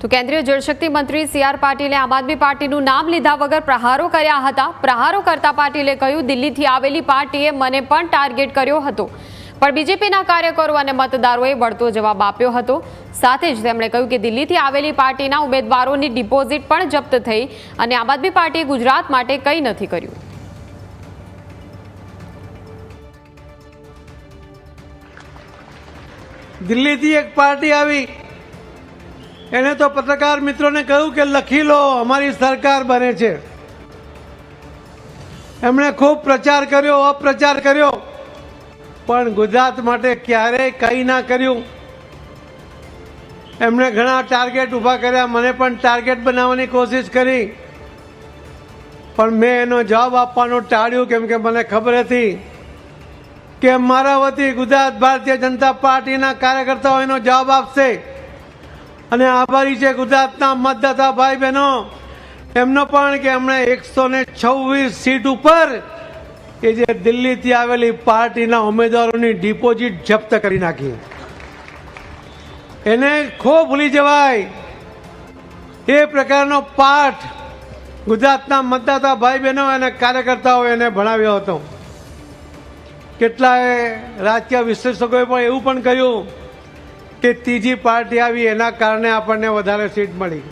તો કેન્દ્રીય જળશક્તિ મંત્રી સી આર પાટીલે આમ આદમી પાર્ટીનું નામ લીધા વગર પ્રહારો કર્યા હતા. પ્રહારો કરતા પાટીલે કહ્યું, દિલ્હીથી આવેલી પાર્ટીએ મને પણ ટાર્ગેટ કર્યો હતો. પણ બીજેપીના કાર્યકરો અને મતદારોએ વળતો જવાબ આપ્યો હતો. સાથે જ તેમણે કહ્યું કે દિલ્હીથી આવેલી પાર્ટીના ઉમેદવારોની ડિપોઝિટ પણ જપ્ત થઈ અને આમ આદમી પાર્ટીએ ગુજરાત માટે કંઈ નથી કર્યું. દિલ્હીથી એક પાર્ટી આવી એને તો પત્રકાર મિત્રોને કહ્યું કે લખી લો, અમારી સરકાર બને છે. એમણે ખૂબ પ્રચાર કર્યો, અપ્રચાર કર્યો. પણ ગુજરાત માટે ક્યારેય કંઈ ના કર્યું. એમણે ઘણા ટાર્ગેટ ઊભા કર્યા, મને પણ ટાર્ગેટ બનાવવાની કોશિશ કરી. પણ મેં એનો જવાબ આપવાનું ટાળ્યું, કેમ કે મને ખબર હતી કે મારા વતી ગુજરાત ભારતીય જનતા પાર્ટીના કાર્યકર્તાઓ એનો જવાબ આપશે. અને આભારી છે ગુજરાતના મતદાતા ભાઈ બહેનો એમનો પણ કે એમણે એકસો ને છવ્વીસ સીટ ઉપર કે જે દિલ્હીથી આવેલી પાર્ટીના ઉમેદવારોની ડિપોઝિટ જપ્ત કરી નાખી. એને ખો ભૂલી જવાય. એ પ્રકારનો પાઠ ગુજરાતના મતદાતા ભાઈ બહેનો અને કાર્યકર્તાઓ એને ભણાવ્યો હતો. કેટલાય રાજકીય વિશ્લેષકોએ પણ એવું પણ કહ્યું કે ત્રીજી પાર્ટી આવી, એના કારણે આપણને વધારે સીટ મળી.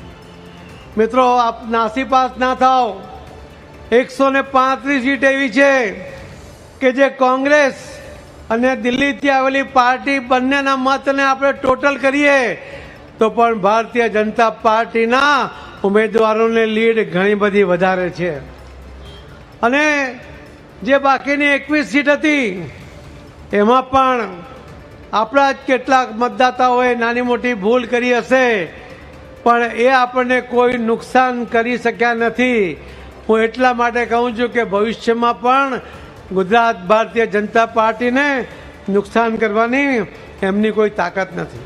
મિત્રો, આપ નાસીપાસ ના થાવ એકસો ને પાંત્રીસ સીટ એવી છે કે જે કોંગ્રેસ અને દિલ્હીથી આવેલી પાર્ટી બંનેના મતને આપણે ટોટલ કરીએ, તો પણ ભારતીય જનતા પાર્ટીના ઉમેદવારોને લીડ ઘણી બધી વધારે છે. અને જે બાકીની એકવીસ સીટ હતી, એમાં પણ આપણા જ કેટલાક મતદાતાઓએ નાની મોટી ભૂલ કરી હશે, પણ એ આપણને કોઈ નુકસાન કરી શક્યા નથી. હું એટલા માટે કહું છું કે ભવિષ્યમાં પણ ગુજરાત ભારતીય જનતા પાર્ટીને નુકસાન કરવાની એમની કોઈ તાકાત નથી.